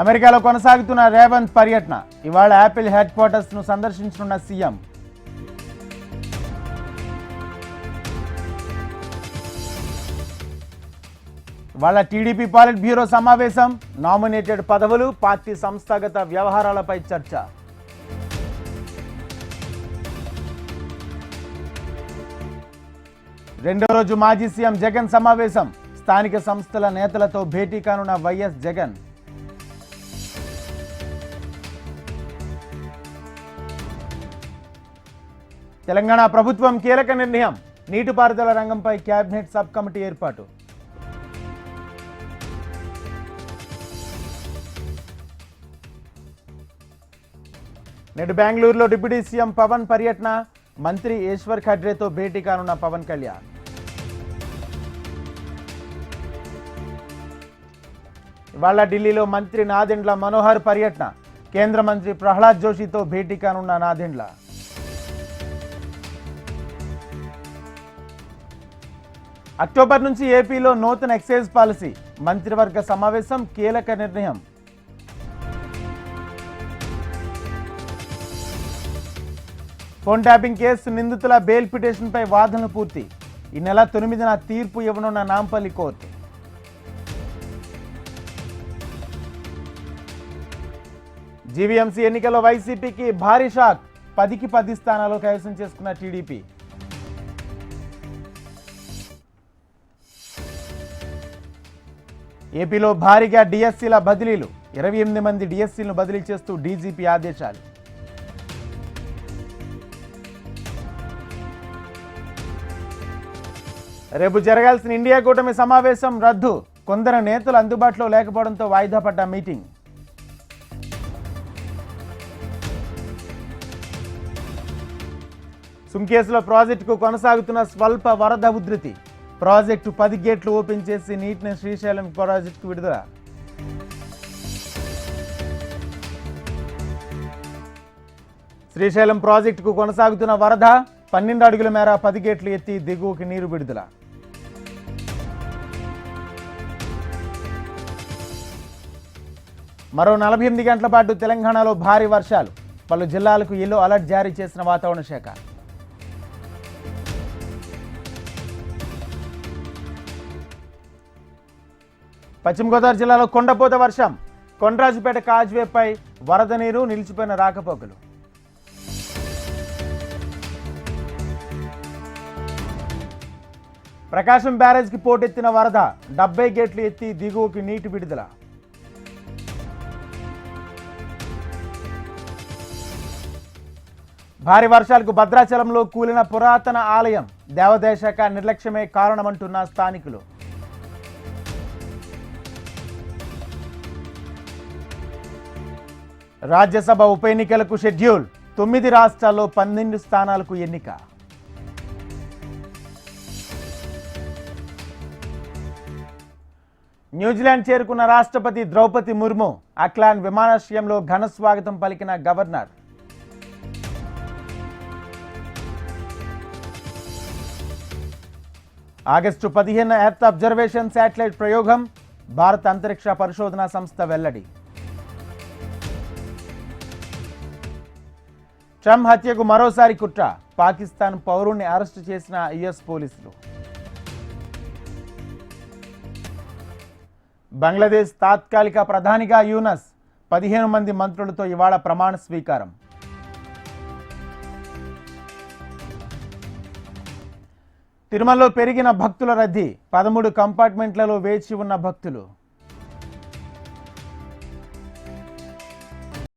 అమెరికాలో కొనసాగుతున్న రేవంత్ పర్యటన. ఇవాళ యాపిల్ హెడ్ క్వార్టర్స్ను సందర్శించనున్న సీఎం. ఇవాళ టీడీపీ పాలిట్ బ్యూరో సమావేశం. నామినేటెడ్ పదవులు పార్టీ సంస్థాగత వ్యవహారాలపై చర్చ. రెండో రోజు మాజీ సీఎం జగన్ సమావేశం. స్థానిక సంస్థల నేతలతో భేటీ కానున్న వైఎస్ జగన్. తెలంగాణ ప్రభుత్వం కీలక నిర్ణయం. నీటిపారుదల రంగంపై కేబినెట్ సబ్ కమిటీ ఏర్పాటు. నేడు బెంగళూరులో డిప్యూటీ సీఎం పవన్ పర్యటన. మంత్రి ఈశ్వర్ ఖడ్రేతో భేటీ కానున్న పవన్ కళ్యాణ్. ఇవాళ ఢిల్లీలో మంత్రి నాదెండ్ల మనోహర్ పర్యటన. కేంద్ర మంత్రి ప్రహ్లాద్ జోషితో భేటీ కానున్న నాదెండ్ల. అక్టోబర్ నుంచి ఏపీలో నూతన ఎక్సైజ్ పాలసీ మంత్రివర్గ సమావేశం కీలక నిర్ణయం. ఫోన్ ట్యాపింగ్ కేసు నిందితుల బెయిల్ పిటిషన్పై వాదనలు పూర్తి. ఈ నెల తొమ్మిదిన తీర్పు ఇవ్వనున్న నాంపల్లి కోర్టు. జీవీఎంసీ ఎన్నికల్లో వైసీపీకి భారీ షాక్. పదికి పది స్థానాలు కైవసం చేసుకున్న టీడీపీ. ఏపీలో భారీగా డిఎస్సీల బదిలీలు. ఇరవై ఎనిమిది మంది డిఎస్సీలను బదిలీ చేస్తూ డీజీపీ ఆదేశాలు. రేపు జరగాల్సిన ఇండియా కూటమి సమావేశం రద్దు. కొందరు నేతలు అందుబాటులో లేకపోవడంతో వాయిదా పడ్డ మీటింగ్. సుంకేసులో ప్రాజెక్టుకు కొనసాగుతున్న స్వల్ప వరద ఉధృతి. ప్రాజెక్టు పది గేట్లు ఓపెన్ చేసి నీటిని శ్రీశైలం ప్రాజెక్టుకు విడుదల. శ్రీశైలం ప్రాజెక్టుకు కొనసాగుతున్న వరద పన్నెండు అడుగుల మేర పది గేట్లు ఎత్తి దిగువకి నీరు విడుదల. మరో నలభై ఎనిమిది గంటల పాటు తెలంగాణలో భారీ వర్షాలు. పలు జిల్లాలకు ఎల్లో అలర్ట్ జారీ చేసిన వాతావరణ శాఖ. పశ్చిమ గోదావరి జిల్లాలో కొండపోత వర్షం. కొండరాజుపేట కాజ్వేపై వరద నీరు నిలిచిపోయిన రాకపోకలు. ప్రకాశం బ్యారేజ్కి పోటెత్తిన వరద డెబ్బై గేట్లు ఎత్తి దిగువకి నీటి విడుదల. భారీ వర్షాలకు భద్రాచలంలో కూలిన పురాతన ఆలయం దేవదేశాఖ నిర్లక్ష్యమే కారణమంటున్న స్థానికులు. రాజ్యసభ ఉప ఎన్నికలకు షెడ్యూల్. తొమ్మిది రాష్ట్రాల్లో పన్నెండు స్థానాలకు ఎన్నిక. న్యూజిలాండ్ చేరుకున్న రాష్ట్రపతి ద్రౌపది ముర్ము అక్లాండ్ విమానాశ్రయంలో ఘన స్వాగతం పలికిన గవర్నర్. ఆగస్టు పదిహేను ఎర్త్ అబ్జర్వేషన్ శాటిలైట్ ప్రయోగం భారత అంతరిక్ష పరిశోధన సంస్థ వెల్లడి. ట్రంప్ హత్యకు మరోసారి కుట్ర. పాకిస్తాన్ పౌరుణ్ణి అరెస్టు చేసిన యుఎస్ పోలీసులు. బంగ్లాదేశ్ తాత్కాలిక ప్రధానిగా యూనస్. పదిహేను మంది మంత్రులతో ఇవాళ ప్రమాణ స్వీకారం. తిరుమలలో పెరిగిన భక్తుల రద్దీ. పదమూడు కంపార్ట్మెంట్లలో వేచి ఉన్న భక్తులు.